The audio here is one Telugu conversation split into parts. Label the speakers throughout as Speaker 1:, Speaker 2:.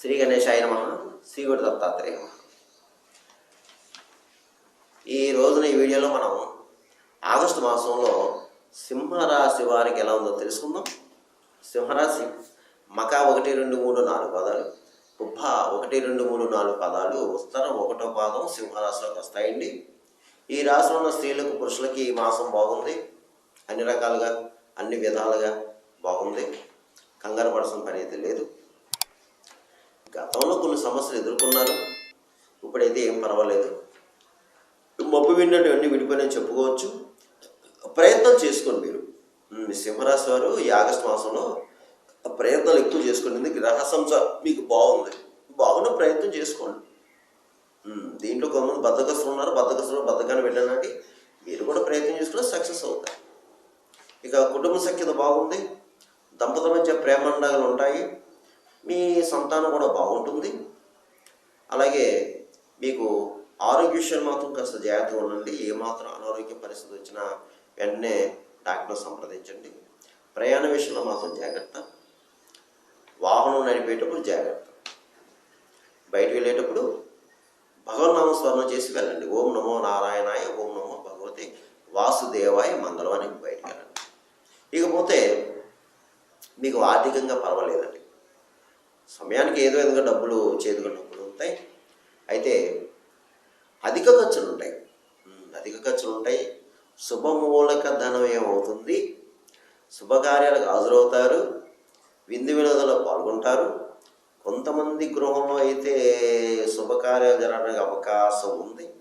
Speaker 1: శ్రీ గణేశాయ నమ. శ్రీ గురు దత్తాత్రేయ ఈ రోజున ఈ వీడియోలో మనం ఆగస్టు మాసంలో సింహరాశి వారికి ఎలా ఉందో తెలుసుకుందాం. సింహరాశి మక ఒకటి రెండు మూడు నాలుగు పదాలు ఉబ్బ ఒకటి రెండు మూడు నాలుగు పదాలు ఉత్తరం ఒకటో పాదం సింహరాశిలోకి వస్తాయండి. ఈ రాశిలో ఉన్న స్త్రీలకు పురుషులకి ఈ మాసం బాగుంది. అన్ని రకాలుగా అన్ని విధాలుగా బాగుంది. కంగారు పడాల్సిన పని అయితే లేదు. గతంలో కొన్ని సమస్యలు ఎదుర్కొన్నారు. ఇప్పుడైతే ఏం పర్వాలేదు. మబ్బు విన్నటువంటి అన్ని చెప్పుకోవచ్చు. ప్రయత్నం చేసుకోండి మీరు. సింహరాశి వారు ఈ ఆగస్టు మాసంలో ప్రయత్నాలు ఎక్కువ చేసుకోండి. ఎందుకు గ్రహ సంస మీకు బాగుంది. బాగున్న ప్రయత్నం చేసుకోండి. దీంట్లో కొంతమంది బద్దకస్తులు ఉన్నారు. బద్దకస్తులు బద్దకాన్ని వెళ్ళడానికి మీరు కూడా ప్రయత్నం చేసుకుంటే సక్సెస్ అవుతారు. ఇక కుటుంబ సఖ్యత బాగుంది. దంపతుల మధ్య ప్రేమండగలు ఉంటాయి. మీ సంతానం కూడా బాగుంటుంది. అలాగే మీకు ఆరోగ్య విషయాలు మాత్రం కాస్త జాగ్రత్తగా ఉండండి. ఏమాత్రం అనారోగ్య పరిస్థితి వచ్చినా వెంటనే డాక్టర్ సంప్రదించండి. ప్రయాణ విషయంలో మాత్రం జాగ్రత్త. వాహనం నడిపేటప్పుడు జాగ్రత్త. బయట వెళ్ళేటప్పుడు భగవన్నామ స్మరణ చేసి వెళ్ళండి. ఓం నమో నారాయణాయ ఓం నమో భగవతి వాసుదేవాయ మంగళం అని బయటకు వెళ్ళండి. ఇకపోతే మీకు ఆర్థికంగా పర్వాలేదండి. సమయానికి ఏదో విధంగా డబ్బులు చేతికి డబ్బులు ఉంటాయి. అయితే అధిక ఖర్చులు ఉంటాయి. అధిక ఖర్చులు ఉంటాయి. శుభమూలక ధనం ఏమవుతుంది? శుభకార్యాలకు హాజరవుతారు. విందు వినోదంలో పాల్గొంటారు. కొంతమంది గృహంలో అయితే శుభకార్యాలు జరగడానికి అవకాశం ఉంది.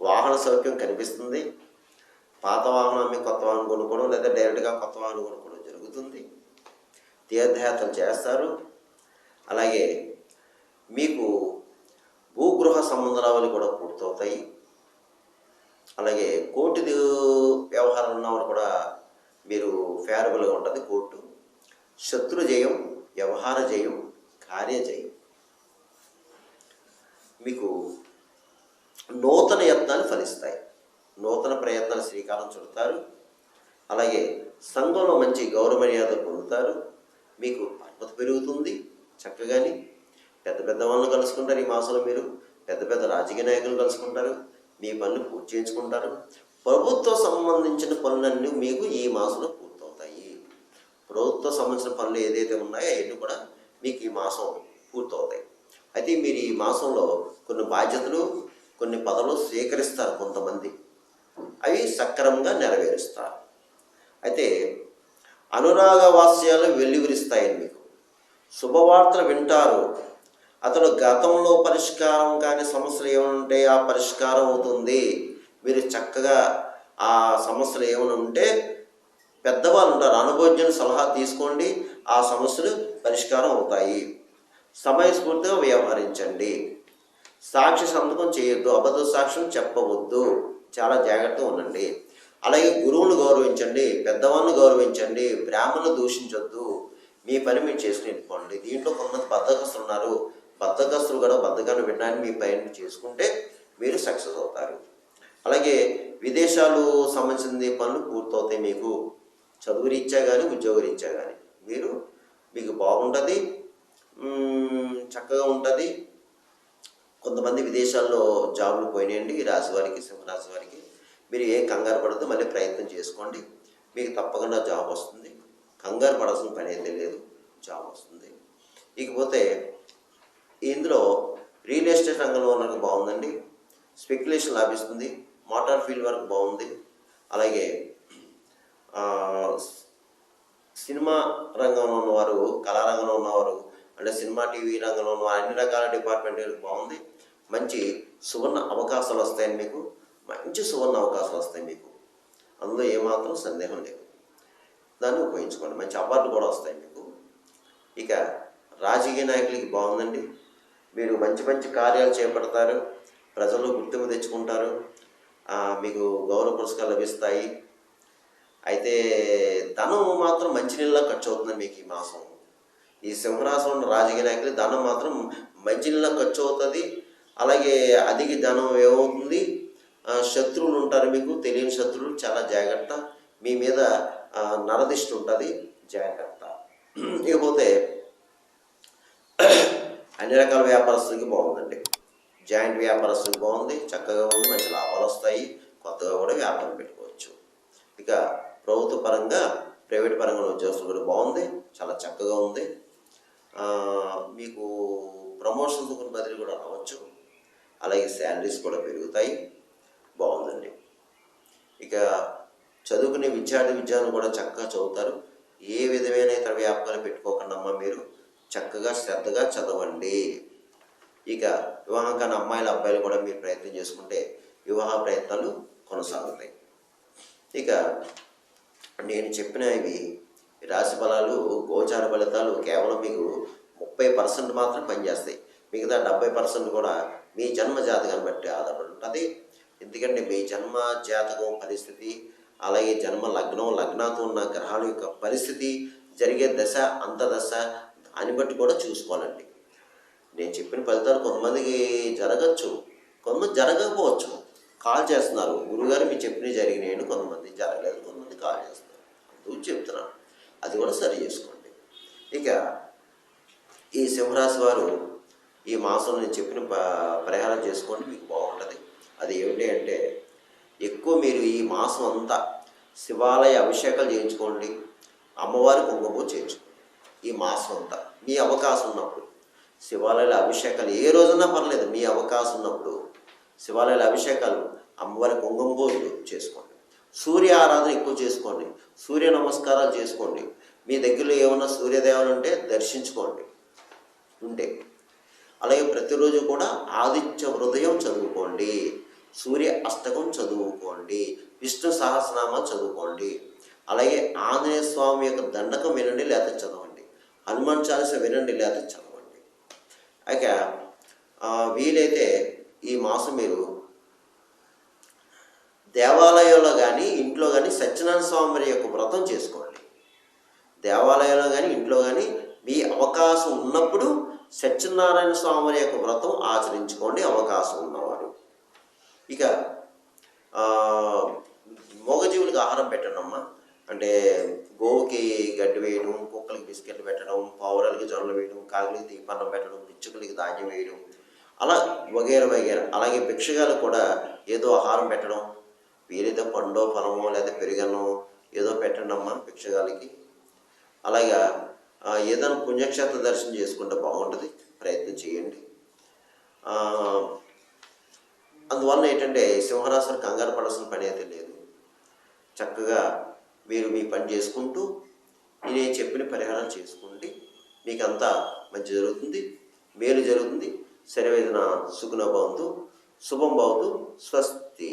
Speaker 1: వాహన సౌఖ్యం కనిపిస్తుంది. పాత వాహనం అమ్మి కొత్త వాహనం కొనుక్కోవడం లేదా డైరెక్ట్గా కొత్త వాహనం కొనుక్కోవడం జరుగుతుంది. తీర్థయాత్రలు చేస్తారు. అలాగే మీకు భూగృహ సంబంధాలు కూడా పూర్తవుతాయి. అలాగే కోర్టు వ్యవహారం ఉన్నవారు కూడా మీరు ఫేవరబుల్గా ఉంటుంది కోర్టు. శత్రు జయం వ్యవహార జయం కార్య జయం. మీకు నూతన యత్నాలు ఫలిస్తాయి. నూతన ప్రయత్నాలు శ్రీకారం చుడతారు. అలాగే సంఘంలో మంచి గౌరవ మర్యాద పొందుతారు. మీకు పర్వత పెరుగుతుంది. చక్కగాని పెద్ద పెద్ద వాళ్ళని కలుసుకుంటారు ఈ మాసంలో మీరు. పెద్ద పెద్ద రాజకీయ నాయకులు కలుసుకుంటారు. మీ పనులు పూర్తి చేయించుకుంటారు. ప్రభుత్వ సంబంధించిన పనులన్నీ మీకు ఈ మాసంలో పూర్తవుతాయి. ప్రభుత్వ సంబంధించిన పనులు ఏదైతే ఉన్నాయో అవన్నీ కూడా మీకు ఈ మాసం పూర్తవుతాయి. అయితే మీరు ఈ మాసంలో కొన్ని బాధ్యతలు కొన్ని పదవులు స్వీకరిస్తారు కొంతమంది. అవి సక్రమంగా నెరవేరుస్తారు. అయితే అనురాగ వాస్యాలు వెల్లివిరిస్తాయి మీకు శుభవార్తలు వింటారు. అతడు గతంలో పరిష్కారం కాని సమస్యలు ఏమంటే ఆ పరిష్కారం అవుతుంది. మీరు చక్కగా ఆ సమస్యలు ఏమైనా ఉంటే పెద్దవాళ్ళు ఉంటారు. అనుభవజ్ఞుని సలహా తీసుకోండి. ఆ సమస్యలు పరిష్కారం అవుతాయి. సమయస్ఫూర్తిగా వ్యవహరించండి. సాక్షి సంతకం చేయొద్దు. అబద్ధ సాక్ష్యం చెప్పవద్దు. చాలా జాగ్రత్తగా ఉండండి. అలాగే గురువును గౌరవించండి. పెద్దవాళ్ళని గౌరవించండి. బ్రాహ్మణులు దూషించొద్దు. మీ పని మీరు చేసుకుని దీంట్లో కొంతమంది బద్దకస్తులు ఉన్నారు. బద్దకస్తులు కూడా బద్దకాన్ని వినడానికి మీ పని చేసుకుంటే మీరు సక్సెస్ అవుతారు. అలాగే విదేశాలు సంబంధించిన పనులు పూర్తవుతాయి మీకు. చదువు రీత్యా కానీ ఉద్యోగ రీత్యా కానీ మీరు మీకు బాగుంటుంది చక్కగా ఉంటుంది. కొంతమంది విదేశాల్లో జాబులు పోయినాయండి. ఈ రాశి వారికి సింహరాశి వారికి మీరు ఏం కంగారు పడద్దు మళ్ళీ ప్రయత్నం చేసుకోండి. మీకు తప్పకుండా జాబ్ వస్తుంది. కంగారు పడాల్సిన పని అయితే లేదు జాబ్ వస్తుంది. ఇకపోతే ఇందులో రియల్ ఎస్టేట్ రంగంలో ఉన్నకు బాగుందండి. స్పెక్యులేషన్ లాభిస్తుంది మోటార్ ఫీల్డ్ వరకు బాగుంది. అలాగే సినిమా రంగంలో ఉన్నవారు కళారంగంలో ఉన్నవారు అంటే సినిమా టీవీ రంగంలో ఉన్న అన్ని రకాల డిపార్ట్మెంట్ బాగుంది. మంచి సువర్ణ అవకాశాలు వస్తాయండి మీకు మంచి సువర్ణ అవకాశాలు వస్తాయి మీకు అందులో ఏమాత్రం సందేహం లేదు. దాన్ని ఉపయోగించుకోండి. మంచి అవార్డులు కూడా వస్తాయి మీకు. ఇక రాజకీయ నాయకులకి బాగుందండి. మీరు మంచి మంచి కార్యాలు చేపడతారు. ప్రజల్లో గుర్తింపు తెచ్చుకుంటారు. మీకు గౌరవ పురస్కారాలు లభిస్తాయి. అయితే ధనం మాత్రం మంచినీళ్ళ ఖర్చు అవుతుంది మీకు ఈ మాసం. ఈ సింహరాశం ఉన్న రాజకీయ నాయకులు ధనం మాత్రం మంచినీళ్ళ ఖర్చు అవుతుంది. అలాగే అధిక ధనం ఏమవుతుంది? శత్రువులు ఉంటారు మీకు. తెలియని శత్రువులు. చాలా జాగ్రత్త. మీ మీద నరదిష్టి ఉంటుంది జాగ్రత్త ఇకపోతే అన్ని రకాల వ్యాపారస్తులకి బాగుందండి. జాయింట్ వ్యాపారస్తులకి బాగుంది చక్కగా ఉంది మంచి లాభాలు వస్తాయి కొత్తగా కూడా వ్యాపారం పెట్టుకోవచ్చు. ఇక ప్రభుత్వ పరంగా ప్రైవేట్ పరంగా ఉద్యోగస్తులు కూడా బాగుంది చాలా చక్కగా ఉంది. మీకు ప్రమోషన్స్ కూడా బదిలీ కూడా రావచ్చు. అలాగే శాలరీస్ కూడా పెరుగుతాయి బాగుందండి. ఇక చదువుకునే విద్యార్థి విద్యార్థులు కూడా చక్కగా చదువుతారు. ఏ విధమైన ఇతర వ్యాపకాలు పెట్టుకోకుండా అమ్మా మీరు. చక్కగా శ్రద్ధగా చదవండి. ఇక వివాహం కాని అమ్మాయిల అబ్బాయిలు కూడా మీరు ప్రయత్నం చేసుకుంటే వివాహ ప్రయత్నాలు కొనసాగుతాయి. ఇక నేను చెప్పిన ఇవి రాశి ఫలాలు గోచార ఫలితాలు కేవలం మీకు ముప్పై పర్సెంట్ మాత్రం పనిచేస్తాయి. మిగతా డెబ్బై పర్సెంట్ కూడా మీ జన్మ జాతకాన్ని బట్టి ఆధారపడి ఉంటుంది. ఎందుకంటే మీ జన్మ జాతకం పరిస్థితి అలాగే జన్మ లగ్నం లగ్నాతో ఉన్న గ్రహాల యొక్క పరిస్థితి జరిగే దశ అంత దశ దాన్ని బట్టి కూడా చూసుకోవాలండి. నేను చెప్పిన ఫలితాలు కొంతమందికి జరగచ్చు కొంతమంది జరగకపోవచ్చు. కాల్ చేస్తున్నారు. గురుగారు మీరు చెప్పినవి జరిగినాయని కొంతమంది జరగలేదు కొంతమంది కాల్ చేస్తున్నారు. అందుకు చెప్తున్నాను. అది కూడా సరి చేసుకోండి. ఇక ఈ సింహరాశి వారు ఈ మాసంలో నేను చెప్పిన ప- పరిహారం చేసుకోండి మీకు బాగుంటుంది. అది ఏమిటి అంటే మీరు ఈ మాసం అంతా శివాలయ అభిషేకాలు చేయించుకోండి. అమ్మవారి కుంకుమ చేయించుకోండి. ఈ మాసం అంతా మీ అవకాశం ఉన్నప్పుడు శివాలయాల అభిషేకాలు ఏ రోజున్నా పర్లేదు మీ అవకాశం ఉన్నప్పుడు శివాలయాల అభిషేకాలు అమ్మవారి కుంకుమ పూజలు చేసుకోండి. సూర్య ఆరాధన ఎక్కువ చేసుకోండి. సూర్య నమస్కారాలు చేసుకోండి. మీ దగ్గరలో ఏమన్నా సూర్యదేవులు ఉంటే దర్శించుకోండి. ఉంటే. అలాగే ప్రతిరోజు కూడా ఆదిత్య హృదయం చదువుకోండి. సూర్య అష్టకం చదువుకోండి. విష్ణు సహస్రనామ చదువుకోండి. అలాగే ఆంజనేయ స్వామి యొక్క దండకం వినండి లేకపోతే చదవండి. హనుమాన్ చాలీస వినండి లేకపోతే చదవండి. అయితే వీలైతే ఈ మాసం మీరు దేవాలయంలో కానీ ఇంట్లో కానీ సత్యనారాయణ స్వామి యొక్క వ్రతం చేసుకోండి. దేవాలయంలో కానీ ఇంట్లో కానీ మీ అవకాశం ఉన్నప్పుడు సత్యనారాయణ స్వామి యొక్క వ్రతం ఆచరించుకోండి అవకాశం ఉన్నవారు. ఇక మూగజీవులకు ఆహారం పెట్టడమ్మా అంటే గోవుకి గడ్డి వేయడం కుక్కలకి బిస్కెట్లు పెట్టడం పావురాలకి జొన్నలు వేయడం కాకులకి తీపన్నం పెట్టడం పిచ్చుకలకి ధాన్యం వేయడం అలా వగేర వగేర. అలాగే భిక్షగాలకు కూడా ఏదో ఆహారం పెట్టడం వీలైతే పండో ఫలమో లేదా పెరుగన్నో ఏదో పెట్టండి అమ్మా భిక్షగాలకి అలాగా ఏదైనా పుణ్యక్షేత్ర దర్శనం చేసుకుంటే బాగుంటుంది. ప్రయత్నం చేయండి. అందువల్ల ఏంటంటే సింహరాశులు కంగారు పడాల్సిన పని అయితే లేదు. చక్కగా మీరు మీ పని చేసుకుంటూ నేను చెప్పిన పరిహారం చేసుకోండి. మీకంతా మంచి జరుగుతుంది. మేలు జరుగుతుంది. శరవేదన సుఖన భవంతు శుభం భవతు స్వస్తి.